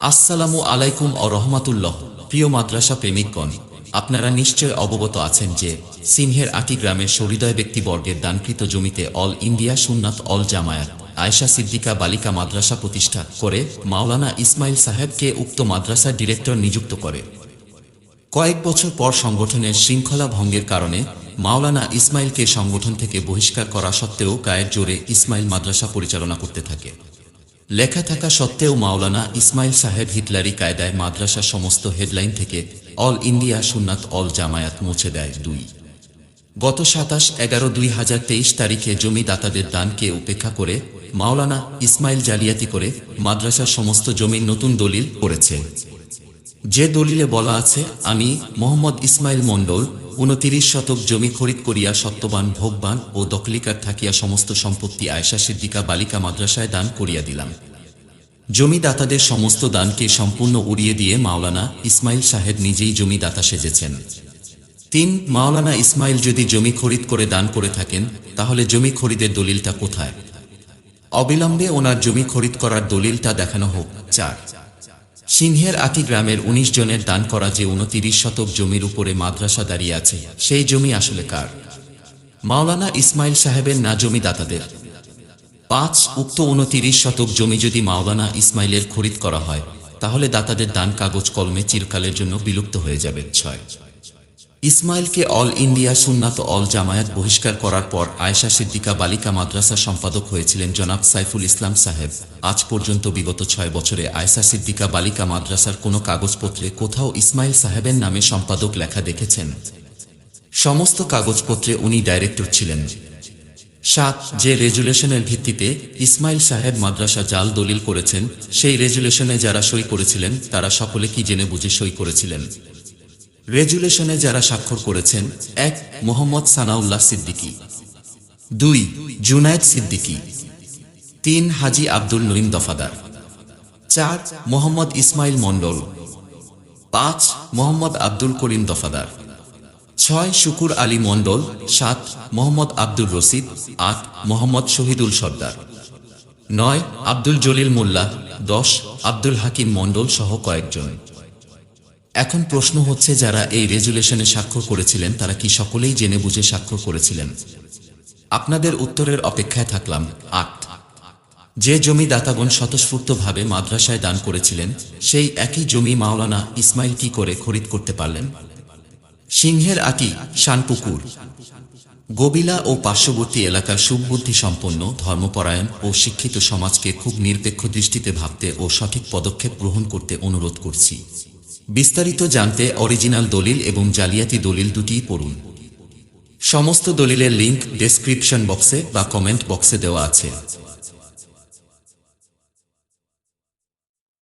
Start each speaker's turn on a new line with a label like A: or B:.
A: আসসালামু আলাইকুম ও রহমাতুল্লাহ। প্রিয় মাদ্রাসা প্রেমিকগণ, আপনারা নিশ্চয় অবগত আছেন যে সিংহের আটি গ্রামের সহৃদয় ব্যক্তিবর্গের দানকৃত জমিতে all India Sunnat all Jamaat, Ayesha Siddiqa বালিকা মাদ্রাসা প্রতিষ্ঠা করে মাওলানা ইসমাইল সাহেবকে উক্ত মাদ্রাসার ডিরেক্টর নিযুক্ত করে। কয়েক বছর পর সংগঠনের শৃঙ্খলা ভঙ্গের কারণে মাওলানা ইসমাইলকে সংগঠন থেকে বহিষ্কার করা সত্ত্বেও গায়ের জোরে ইসমাইল মাদ্রাসা পরিচালনা করতে থাকে। লেখা থাকা সত্ত্বেও মাওলানা ইসমাইল সাহেব হিটলারি কায়দায় মাদ্রাসা সমস্ত হেডলাইন থেকে all India Sunnat all Jamaat মুছে দেয় দুই। গত সাতাশ এগারো দুই হাজার তেইশ তারিখে জমিদাতাদের দানকে উপেক্ষা করে মাওলানা ইসমাইল জালিয়াতি করে মাদ্রাসার সমস্ত জমির নতুন দলিল করেছে। যে দলিলে বলা আছে, আমি মোহাম্মদ ইসমাইল মণ্ডল উনতিরিশ শতক জমি খরিদ করিয়া সত্যবান, ভোগবান ও দখলিকার থাকিয়া সমস্ত সম্পত্তি আয়সা সিদ্দিকা বালিকা মাদ্রাসায় দান করিয়া দিলাম। জমিদাতাদের সমস্ত দানকে সম্পূর্ণ উড়িয়ে দিয়ে মাওলানা ইসমাইল সাহেব নিজেই জমিদাতা সেজেছেন। তিন, মাওলানা ইসমাইল যদি জমি খরিদ করে দান করে থাকেন, তাহলে জমি খরিদের দলিলটা কোথায়? অবিলম্বে ওনার জমি খরিদ করার দলিলটা দেখানো হোক। চার সিংহের আতি গ্রামের ১৯ জনের দান করা যে উনতিরিশ শতক জমির উপরে মাদ্রাসা দাঁড়িয়ে আছে, সেই জমি আসলে কার? মাওলানা ইসমাইল সাহেবের না জমিদাতাদের? পাঁচ উক্ত উনতিরিশ শতক জমি যদি মাওলানা ইসমাইলের খরিদ করা হয়, তাহলে দাতাদের দান কাগজ কলমে চিরকালের জন্য বিলুপ্ত হয়ে যাবে। ছয় ইসমাইলকে all India Sunnat all Jamaat বহিষ্কার করার পর আয়েশা সিদ্দিকা বালিকা মাদ্রাসা সম্পাদক হয়েছিলেন জনাব সাইফুল ইসলাম সাহেব। আজ পর্যন্ত বিগত ছয় বছরে আয়েশা সিদ্দিকা বালিকা মাদ্রাসার কোনো কাগজপত্রে কোথাও ইসমাইল সাহেবের নামে সম্পাদক লেখা দেখেছেন। সমস্ত কাগজপত্রে উনি ডাইরেক্টর ছিলেন। সাত, যে রেজুলেশনের ভিত্তিতে ইসমাইল সাহেব মাদ্রাসা জাল দলিল করেছেন, সেই রেজুলেশনে যারা সই করেছিলেন, তারা সকলে কি জেনে বুঝে সই করেছিলেন? রেজুলেশনে যারা স্বাক্ষর করেছেন, এক, মোহাম্মদ সানাউল্লাহ সিদ্দিকী। দুই, জুনায়েদ সিদ্দিকী। তিন, হাজি আব্দুল নঈম দফাদার। চার, মোহাম্মদ ইসমাইল মণ্ডল। পাঁচ, মোহাম্মদ আব্দুল করিম দফাদার। ছয়, শুকুর আলী মণ্ডল। সাত, মোহাম্মদ আব্দুল রশিদ। আট, মোহাম্মদ শহীদুল সর্দার। নয়, আব্দুল জলিল মোল্লা। দশ, আব্দুল হাকিম মণ্ডল সহ কয়েকজন। এখন প্রশ্ন হচ্ছে, যারা এই রেজুলেশনে স্বাক্ষর করেছিলেন, তারা কি সকলেই জেনে বুঝে স্বাক্ষর করেছিলেন? আপনাদের উত্তরের অপেক্ষায় থাকলাম, আট। যে জমি দাতাগণ স্বতঃস্ফূর্তভাবে মাদ্রাসায় দান করেছিলেন, সেই একই জমি মাওলানা ইসমাইল কি করে খরিদ করতে পারলেন? সিংহের আটি শানপুকুর। গোবিলা ও পার্শ্ববর্তী এলাকার সুবুদ্ধি সম্পন্ন, ধর্মপরায়ণ ও শিক্ষিত সমাজকে খুব নিরপেক্ষ দৃষ্টিতে ভাবতে ও সঠিক পদক্ষেপ গ্রহণ করতে অনুরোধ করছি। বিস্তারিত জানতে অরিজিনাল দলিল এবং জালিয়াতি দলিল দুটিই পড়ুন। সমস্ত দলিলের লিংক ডেসক্রিপশন বক্সে বা কমেন্ট বক্সে দেওয়া আছে।